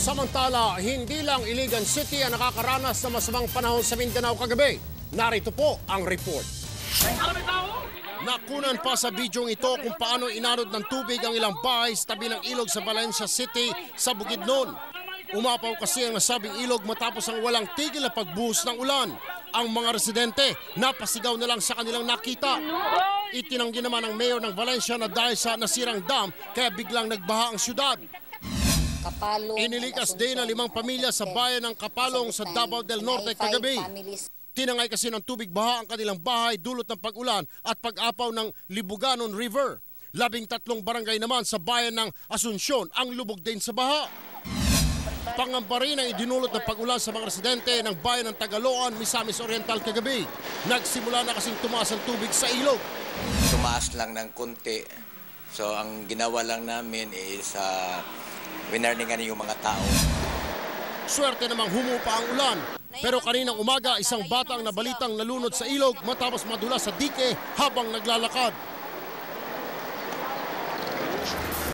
Samantala, hindi lang Iligan City ang nakakaranas ng masamang panahon sa Mindanao kagabi. Narito po ang report. Nakunan pa sa bidyong ito kung paano inanod ng tubig ang ilang bahay sa tabi ng ilog sa Valencia City sa Bukidnon. Umapaw kasi ang nasabing ilog matapos ang walang tigil na pagbuhos ng ulan. Ang mga residente napasigaw na lang sa kanilang nakita. Itinanggi naman ng mayor ng Valencia na dahil sa nasirang dam kaya biglang nagbaha ang syudad. Kapalong. Inilikas din ang limang pamilya sa bayan ng Kapalong sa Davao del Norte kagabi. Tinangay kasi ng tubig baha ang kanilang bahay dulot ng pag-ulan at pag-apaw ng Libuganon River. Labing tatlong barangay naman sa bayan ng Asunsyon ang lubog din sa baha. Pangamba rin ang idinulot ng pag-ulan sa mga residente ng bayan ng Tagaloan, Misamis Oriental kagabi. Nagsimula na kasing tumaas ang tubig sa ilog. tumaas lang ng konti. So ang ginawa lang namin is uh, winarningan yung mga tao. Swerte namang humupa ang ulan. Pero kaninang umaga, isang batang nabalitang nalunod sa ilog matapos madula sa dike habang naglalakad.